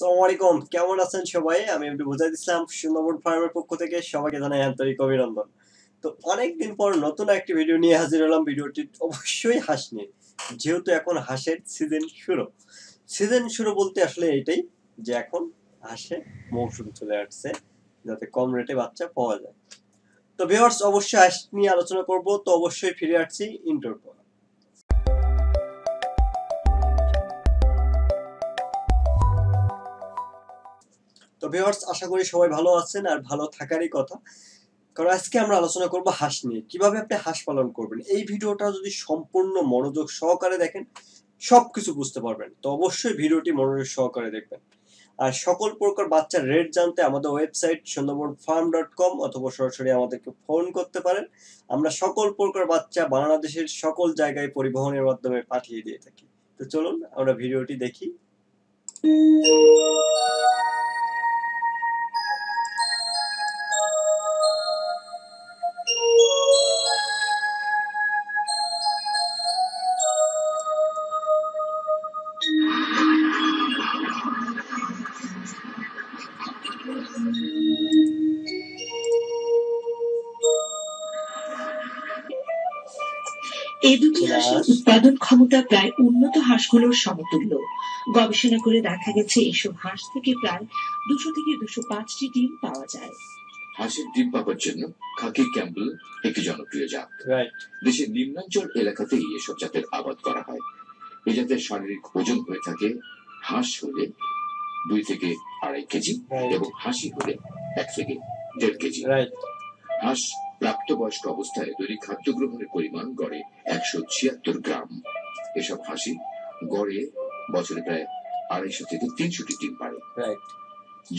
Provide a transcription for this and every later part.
আলাইকুম। কেমন আছেন সবাই? আমি একটু বুঝাই দিচ্ছিলাম সুন্দরবন ফার্মের পক্ষ থেকে সবাইকে জানাই আন্তরিক অভিনন্দন। তো অনেকদিন পর নতুন একটি ভিডিও নিয়ে হাজির হলাম। ভিডিওটি অবশ্যই হাঁস নিয়ে যেহেতু এখন হাঁসের সিজন শুরু। সিজন শুরু বলতে আসলে এইটাই যে এখন হাঁসে মৌসুম চলে আসছে, যাতে কম রেটে বাচ্চা পাওয়া যায়। তো ভিউয়ার্স অবশ্যই হাঁস নিয়ে আলোচনা করব। তো অবশ্যই ফিরে আসছি ইন্টোর পর তো ভিউয়ার্স আশা করি সবাই ভালো আছেন আর ভালো থাকারই কথা। কারণ আজকে আমরা আলোচনা করব হাঁস নিয়ে। কীভাবে আপনি হাঁস পালন করবেন? এই ভিডিওটা যদি সম্পূর্ণ মনোযোগ সহকারে দেখেন, সবকিছু বুঝতে পারবেন। তো অবশ্যই ভিডিওটি মনোযোগ সহকারে দেখবেন। আর সকল প্রকার বাচ্চার রেট জানতে আমাদের website Sundarban farm dot com অথবা সরাসরি আমাদেরকে ফোন করতে পারেন। আমরা সকল প্রকার বাচ্চা বাংলাদেশের সকল জায়গায় পরিবহনের মাধ্যমে পাঠিয়ে দিয়ে থাকি। তো চলুন আমরা ভিডিওটি দেখি। এই দুটি হাঁসের উৎপাদন ক্ষমতা প্রায় উন্নত হাঁসগুলোর সমতুল্য। গবেষণা করে দেখা গেছে এসব হাঁস থেকে প্রায় দুশো থেকে দুশো পাঁচটি ডিম পাওয়া যায়। হাঁসের ডিম পাবার জন্য খাকি ক্যাম্পেল একটি জনপ্রিয় জাত। দেশের নিম্নাঞ্চল এলাকাতেই এসব জাতের আবাদ করা হয়। এই জাতের শারীরিক ওজন হয়ে থাকে হাঁস হলে দুই থেকে আড়াই কেজি এবং হাসি হলে এক থেকে দেড় কেজি। হাঁস প্রাপ্তবয়স্ক অবস্থায় দৈনিক খাদ্য গ্রহণের পরিমাণ গড়ে একশো ছিয়াত্তর গ্রাম। এসব হাসি গড়ে বছরে প্রায় আড়াইশো থেকে তিনশোটি ডিম পারে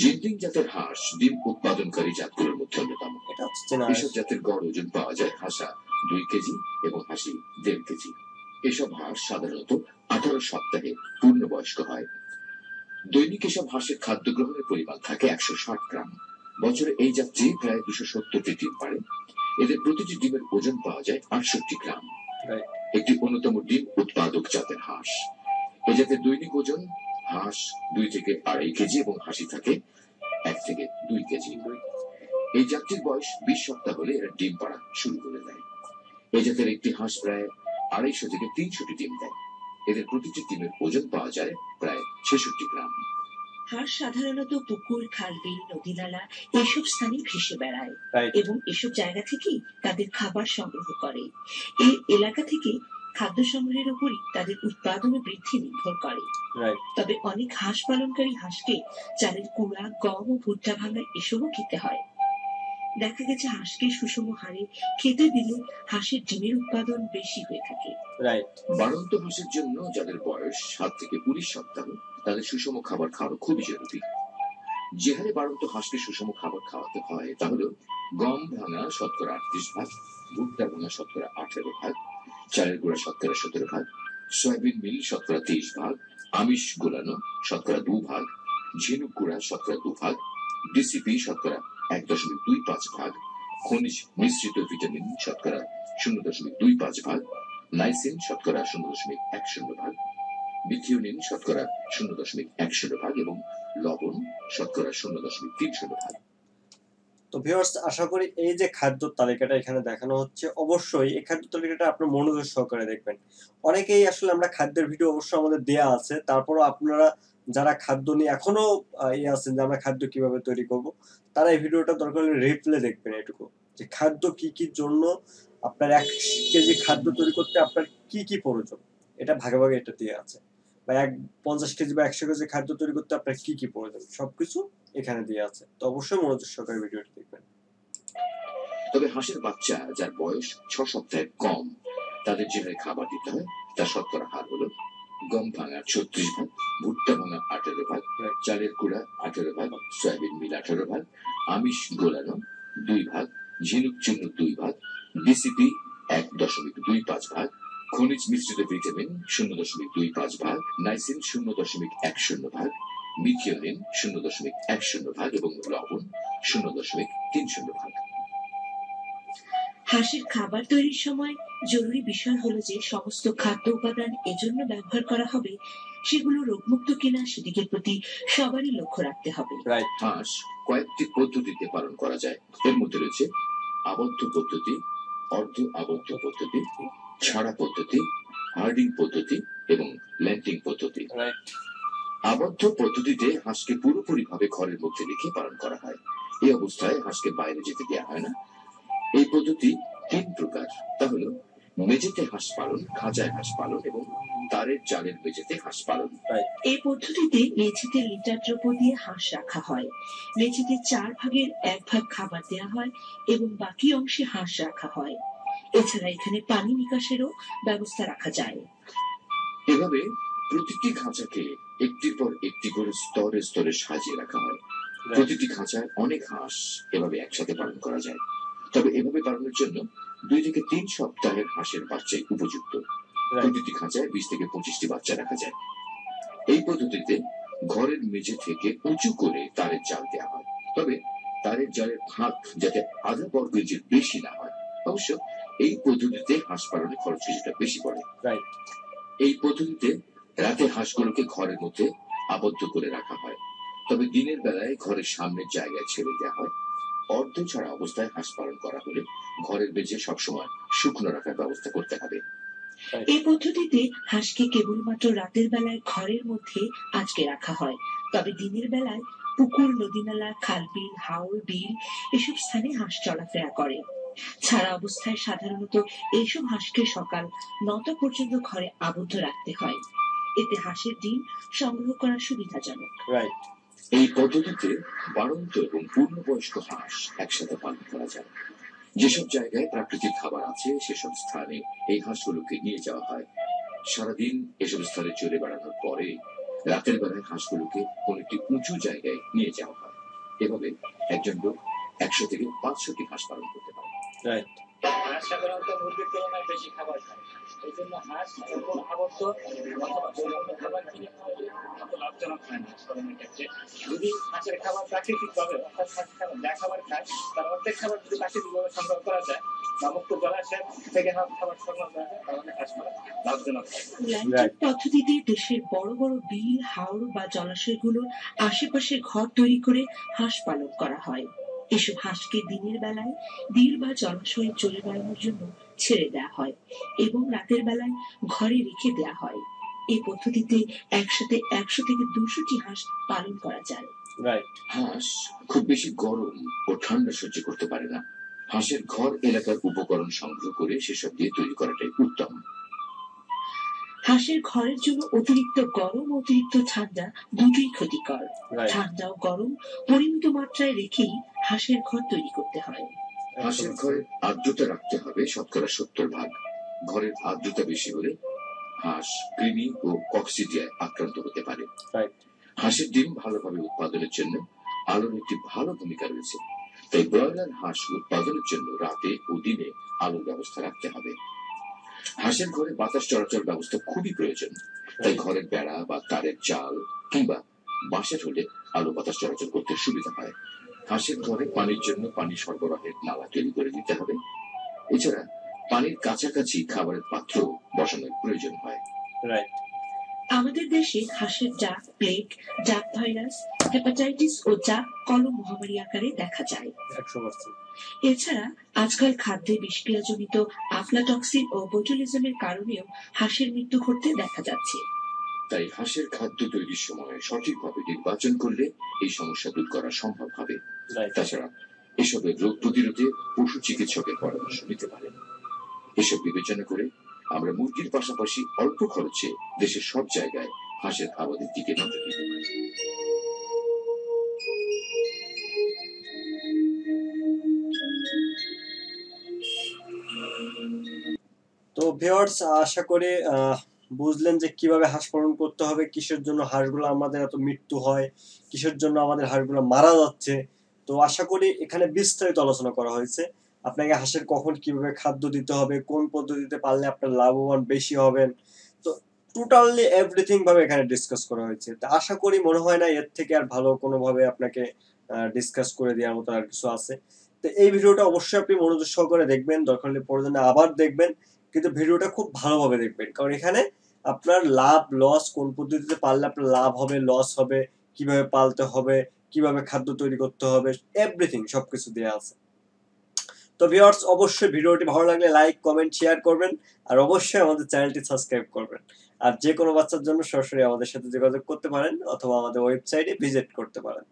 জিন্ডিং জাতের হাঁস ডিম উৎপাদনকারী জাতগুলোর মধ্যে অন্যতম। এসব জাতের গড় ওজন পাওয়া যায় হাঁসা দুই কেজি এবং হাসি দেড় কেজি। এসব হাঁস সাধারণত আঠারো সপ্তাহে পূর্ণবয়স্ক হয়। দৈনিক এসব হাঁসের খাদ্য গ্রহণের পরিমাণ থাকে একশো ষাট গ্রাম। বছরে এই যাত্রী প্রায় দুশো সত্তরটি ডিম পারে এদের প্রতিটি ডিমের ওজন পাওয়া যায় আটষট্টি গ্রাম। একটি অন্যতম ডিম উৎপাদক জাতের হাঁস। এ জাতের দৈনিক ওজন হাঁস দুই থেকে আড়াই কেজি এবং হাসি থাকে এক থেকে দুই কেজি। এই জাতির বয়স বিশ সপ্তাহ হলে এরা ডিম পাড়া শুরু করে দেয়। এই জাতের একটি হাঁস প্রায় আড়াইশো থেকে তিনশোটি ডিম দেয়। এদের প্রতিটি ডিমের ওজন পাওয়া যায় প্রায় ছেষট্টি গ্রাম। হাঁস সাধারণত পুকুর খাল বিল নদী নালা এসব স্থানে ভেসে বেড়ায় এবং এসব জায়গা থেকেই তাদের খাবার সংগ্রহ করে। এই এলাকা থেকে খাদ্য সংগ্রহের উপরই তাদের উৎপাদন ও বৃদ্ধি নির্ভর করে। তবে অনেক হাঁস পালনকারী হাঁসকে চালের কুড়া গম ও ভুট্টা ভাঙা এসবও খেতে হয়। দেখা গেছে হাঁসকে সুষম হারে খেতে দিলে হাঁসের ডিমের উৎপাদন বেশি হয়ে থাকে। রাইট বাড়ন্ত হাঁসের জন্য যাদের বয়স সাত থেকে উনিশ সপ্তাহ, তাদের সুষম খাবার খাওয়া খুবই জরুরি। যে হারে বাড়ন্ত হাঁসকে সুষম খাবার খাওয়াতে হয় তা হলো গম ভাঙা শতকরা আটত্রিশ ভাগ, ভুট্টা ভাঙা শতকরা আঠেরো ভাগ, চালের গুঁড়া শতকরা সতেরো ভাগ, সয়াবিন মিল শতকরা তেইশ ভাগ, আমিষ গোলানো শতকরা দু ভাগ, ঝিনুক গুঁড়া শতকরা দু ভাগ ডিসিপি শতকরা এক দশমিক দুই পাঁচ ভাগ খনিজ মিশ্রিত ভিটামিন শতকরা শূন্য দশমিক দুই পাঁচ ভাগ লাইসিন শতকরা শূন্য দশমিক এক শূন্য ভাগ, মিথিওনিন শতকরা শূন্য দশমিক এক শূন্য ভাগ এবং লবণ শতকরা শূন্য দশমিক তিন শূন্য ভাগ। তো ভিউয়ার্স আশা করি এই যে খাদ্য তালিকাটা এখানে দেখানো হচ্ছে, অবশ্যই এই খাদ্য তালিকাটা আপনার মনোযোগ সহকারে দেখবেন। অনেকেই আসলে আমরা খাদ্যের ভিডিও অবশ্যই আমাদের দেয়া আছে, তারপরও আপনারা যারা খাদ্য নিয়ে এখনও ইয়ে আছেন যে আমরা খাদ্য কীভাবে তৈরি করব তারা এই ভিডিওটা দরকার হলে রিপ্লে দেখবেন এটুকু। যে খাদ্য কি কি জন্য আপনার এক কেজি খাদ্য তৈরি করতে আপনার কি কি প্রয়োজন, এটা ভাগে ভাগে এটা দিয়ে আছে। বা এক পঞ্চাশ কেজি বা একশো কেজি খাদ্য তৈরি করতে আপনার কি কি প্রয়োজন, সবকিছু এখানে দিয়ে আছে। তো অবশ্যই মনোযোগ সহকারে ভিডিওটি দেখবেন। তবে হাঁসের বাচ্চা যার বয়স ছ সপ্তাহের কম, তাদের যে হারে খাবার দিতে হয়, তার শতকরা হার হলো গম ভাঙা ছত্রিশ ভাগ ভুট্টা ভাঙা আঠারো ভাগ চালের কুড়া আঠেরো ভাগ সয়াবিন মিল আঠারো ভাগ আমিষ গোলানো দুই ভাগ ঝিনুক চুনুক দুই ভাগ ডিসিপি এক দশমিক দুই পাঁচ ভাগ খনিজ মিশ্রিত ভিটামিন শূন্য দশমিক দুই পাঁচ ভাগ নাইসিন শূন্য দশমিক এক শূন্য ভাগ মিথিওনিন শূন্য দশমিক এক শূন্য ভাগ এবং লবণ শূন্য দশমিক তিন শূন্য ভাগ। হাঁসের খাবার তৈরির সময় জরুরি বিষয় হলো যে সমস্ত খাদ্য উপাদান এজন্য ব্যবহার করা হবে সেগুলো রোগমুক্ত কিনা সেদিকের প্রতি সবারই লক্ষ্য রাখতে হবে। রাইট হাঁস কয়েকটি পদ্ধতিতে পালন করা যায়। এর মধ্যে রয়েছে আবদ্ধ পদ্ধতি অর্ধ আবদ্ধ পদ্ধতি ছাড়া পদ্ধতি হার্ডিং পদ্ধতি এবং ল্যান্ডিং পদ্ধতি। আবদ্ধ পদ্ধতিতে হাঁসকে পুরোপুরি ভাবে ঘরের মধ্যে রেখে পালন করা হয়। এই অবস্থায় হাঁসকে বাইরে যেতে দেওয়া হয় না। এই পদ্ধতি তিন প্রকার। তা হলো মেঝেতে হাঁস পালন খাঁচায় হাঁস পালন এবং তারের জালের মেঝেতে হাঁস পালন। এই পদ্ধতিতে মেঝেতে লিটার দ্রব্য দিয়ে হাঁস রাখা হয়। মেঝেতে চার ভাগের এক ভাগ খাবার দেওয়া হয় এবং বাকি অংশে হাঁস রাখা হয়। এছাড়া এখানে পানি নিকাশেরও ব্যবস্থা রাখা যায়। এভাবে প্রতিটি খাঁচাকে একটির পর একটি করে স্তরে স্তরে সাজিয়ে রাখা হয়। প্রতিটি খাঁচায় অনেক হাঁস এভাবে একসাথে পালন করা যায়। তবে এভাবে পালনের জন্য দুই থেকে তিন সপ্তাহের হাঁসের বাচ্চাই উপযুক্ত। প্রতিটি খাঁচায় বিশ থেকে পঁচিশটি বাচ্চা রাখা যায়। এই পদ্ধতিতে ঘরের মেঝে থেকে উঁচু করে তারের জাল দেওয়া হয়। তবে তারের জালের ফাঁক যাতে আধা বর্গ ইঞ্চির বেশি না হয় অবশ্য এই পদ্ধতিতে হাঁস পালনে খরচ কিছুটা বেশি পড়ে। এই পদ্ধতিতে রাতে হাঁসগুলোকে ঘরের মধ্যে আবদ্ধ করে রাখা হয়। তবে দিনের বেলায় ঘরের সামনের জায়গায় ছেড়ে দেওয়া হয়। অর্ধ ছাড়া অবস্থায় হাঁস পালন করা হলে ঘরের বেজে সবসময় শুকনো রাখার ব্যবস্থা করতে হবে। এই পদ্ধতিতে হাঁসকে কেবলমাত্র রাতের বেলায় ঘরের মধ্যে আজকে রাখা হয়। তবে দিনের বেলায় পুকুর নদীনালা খাল বিল হাওর বিল এসব স্থানে হাঁস চলাফেরা করে। ছাড়া অবস্থায় সাধারণত এইসব হাঁসকে সকাল নটা পর্যন্ত ঘরে আবদ্ধ রাখতে হয়। এতে হাঁসের ডিম সংগ্রহ করা সুবিধাজনক। রাইট এই পদ্ধতিতে বাড়ন্ত এবং পূর্ণবয়স্ক হাঁস একসাথে পালন করা যায়। যেসব জায়গায় প্রাকৃতিক খাবার আছে, সেসব স্থানে এই হাঁসগুলোকে নিয়ে যাওয়া হয়। সারাদিন এসব স্থানে চলে বেড়ানোর পরে রাতের বেলায় হাঁসগুলোকে কোন একটি উঁচু জায়গায় নিয়ে যাওয়া হয়। এভাবে একজন লোক একশো থেকে পাঁচশোটি হাঁস পালন করতে পারে। হাঁস সাধারণত মুরগির তুলনায় বেশি খাবার খায়। এই জন্য হাঁস আবদ্ধ অথবা খাবার কিনে খাওয়ালে অত লাভজনক হয় না। ক্ষেত্রে যদি হাঁসের খাবার প্রাকৃতিকভাবে অর্থাৎ হাঁস খাবার যা খাবার খায় তার অর্ধেক খাবার যদি প্রাকৃতিকভাবে সংগ্রহ করা যায় বা মুক্ত জলাশয় থেকে হাঁস খাবার সংগ্রহ করা যায় তাহলে হাঁস পালন লাভজনক পদ্ধতিতে দেশের বড় বড় বিল হাওর বা জলাশয়গুলোর আশেপাশে ঘর তৈরি করে হাঁস পালন করা হয়। এসব হাঁসকে দিনের বেলায় বিল বা জলাশয়ে চলে বেড়ানোর জন্য ছেড়ে দেওয়া হয় এবং রাতের বেলায় ঘরে রেখে দেওয়া হয়। এই পদ্ধতিতে একসাথে একশো থেকে দুশোটি হাঁস পালন করা যায়। রাইট হাঁস খুব বেশি গরম ও ঠান্ডা সহ্য করতে পারে না। হাঁসের ঘর এলাকার উপকরণ সংগ্রহ করে সেসব দিয়ে তৈরি করাটাই উত্তম। হাঁসের ঘরের জন্য অতিরিক্ত গরম অতিরিক্ত ঠান্ডা দুটোই ক্ষতিকর। রাইট ঠান্ডা ও গরম পরিমিত মাত্রায় রেখেই হাঁসের ঘর তৈরি করতে হয়। হাঁসের ঘরে আর্দ্রতা রাখতে হবে শতকরা সত্তর ভাগ। ঘরের আর্দ্রতা বেশি হলে হাঁস কৃমি ও কক্সিডিয়ায় আক্রান্ত হতে পারে। হাঁসের ডিম ভালোভাবে উৎপাদনের জন্য আলোর একটি ভালো ভূমিকা রয়েছে। তাই ব্রয়লার হাঁস উৎপাদনের জন্য রাতে ও দিনে আলোর ব্যবস্থা রাখতে হবে। হাঁসের ঘরে বাতাস চলাচল ব্যবস্থা খুবই প্রয়োজন। তাই ঘরের বেড়া বা তারের চাল কিংবা বাঁশের হলে আলো বাতাস চলাচল করতে সুবিধা হয়। হাঁসের ঘরে পানির জন্য পানি সরবরাহের নালা তৈরি করে দিতে হবে। এছাড়া পানির কাছাকাছি খাবারের পাত্র বসানোর প্রয়োজন হয়। আমাদের দেশে হাঁসের ডাক প্লেগ ডাক ভাইরাস হেপাটাইটিস ও ডাক কলম মহামারী আকারে দেখা যায়। এছাড়া আজকাল খাদ্যে বিষক্রিয়াজনিত আফলাটক্সিন ও বোটুলিজমের কারণেও হাঁসের মৃত্যু ঘটতে দেখা যাচ্ছে। তাই হাঁসের খাদ্য তৈরির সময় সঠিকভাবে নির্বাচন করলে এই সমস্যা দূর করা সম্ভব হবে। তাছাড়া এসবের রোগ প্রতিরোধে পশু চিকিৎসকের পরামর্শ নিতে পারেন। এসব বিবেচনা করে আমরা মুরগির পাশাপাশি অল্প খরচে দেশের সব জায়গায় হাঁসের আবাদের দিকে নজর দিতে পারি। তো ভিউয়ার্স আশা করি আহ, বুঝলেন যে কীভাবে হাঁস পালন করতে হবে, কিসের জন্য হাঁসগুলো আমাদের এত মৃত্যু হয়, কিসের জন্য আমাদের হাঁসগুলো মারা যাচ্ছে। তো আশা করি এখানে বিস্তারিত আলোচনা করা হয়েছে। আপনাকে হাঁসের কখন কীভাবে খাদ্য দিতে হবে, কোন পদ্ধতিতে পারলে আপনার লাভবান বেশি হবেন? তো টোটালি এভরিথিং ভাবে এখানে ডিসকাস করা হয়েছে। তো আশা করি মনে হয় না এর থেকে আর ভালো কোনোভাবে আপনাকে ডিসকাস করে দেওয়ার মতো আর কিছু আছে। তো এই ভিডিওটা অবশ্যই আপনি মনোযোগ সহকারে দেখবেন। দরকার হলে পরে আবার দেখবেন। কিন্তু ভিডিওটা খুব ভালোভাবে দেখবেন। কারণ এখানে আপনার লাভ লস কোন পদ্ধতিতে পাললে আপনার লাভ হবে লস হবে, কীভাবে পালতে হবে, কীভাবে খাদ্য তৈরি করতে হবে এভরিথিং সবকিছু দেওয়া আছে। তো ভিউয়ার্স অবশ্যই ভিডিওটি ভালো লাগলে লাইক কমেন্ট শেয়ার করবেন আর অবশ্যই আমাদের চ্যানেলটি সাবস্ক্রাইব করবেন। আর যে কোনো বাচ্চার জন্য সরাসরি আমাদের সাথে যোগাযোগ করতে পারেন অথবা আমাদের ওয়েবসাইটে ভিজিট করতে পারেন।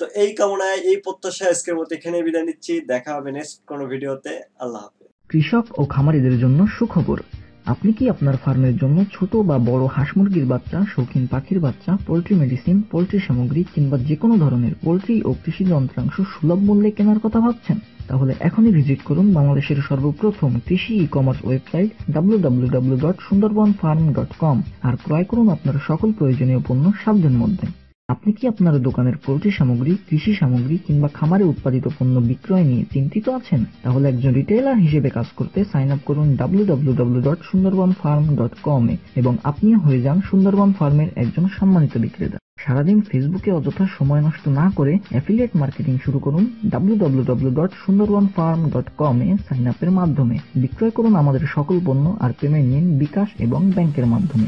তো এই কামনায় এই প্রত্যাশা আজকের মতো এখানে বিদায় নিচ্ছি। দেখা হবে নেক্সট কোনো ভিডিওতে আল্লাহ হাফেজ। কৃষক ও খামারিদের জন্য সুখবর। আপনি কি আপনার ফার্মের জন্য ছোট বা বড় হাঁস মুরগির বাচ্চা, শৌখিন পাখির বাচ্চা, পোলট্রি মেডিসিন, পোলট্রি সামগ্রী কিংবা যে কোনো ধরনের পোলট্রি ও কৃষি যন্ত্রাংশ সুলভ মূল্যে কেনার কথা ভাবছেন? তাহলে এখনই ভিজিট করুন বাংলাদেশের সর্বপ্রথম কৃষি ই কমার্স ওয়েবসাইট www.sundarbanfarm.com আর ক্রয় করুন আপনার সকল প্রয়োজনীয় পণ্য সাধ্যের মধ্যে। আপনি কি আপনার দোকানের পোল্ট্রি সামগ্রী, কৃষি সামগ্রী কিংবা খামারে উৎপাদিত পণ্য বিক্রয় নিয়ে চিন্তিত আছেন? তাহলে একজন রিটেইলার হিসেবে কাজ করতে সাইন আপ করুন www.sundarbanfarm.com এ এবং আপনিও হয়ে যান সুন্দরবন ফার্মের একজন সম্মানিত বিক্রেতা। সারাদিন ফেসবুকে অযথা সময় নষ্ট না করে অ্যাফিলিয়েট মার্কেটিং শুরু করুন www.sundarbanfarm.com এ সাইন আপের মাধ্যমে। বিক্রয় করুন আমাদের সকল পণ্য আর পেমেন্ট নিন বিকাশ এবং ব্যাংকের মাধ্যমে।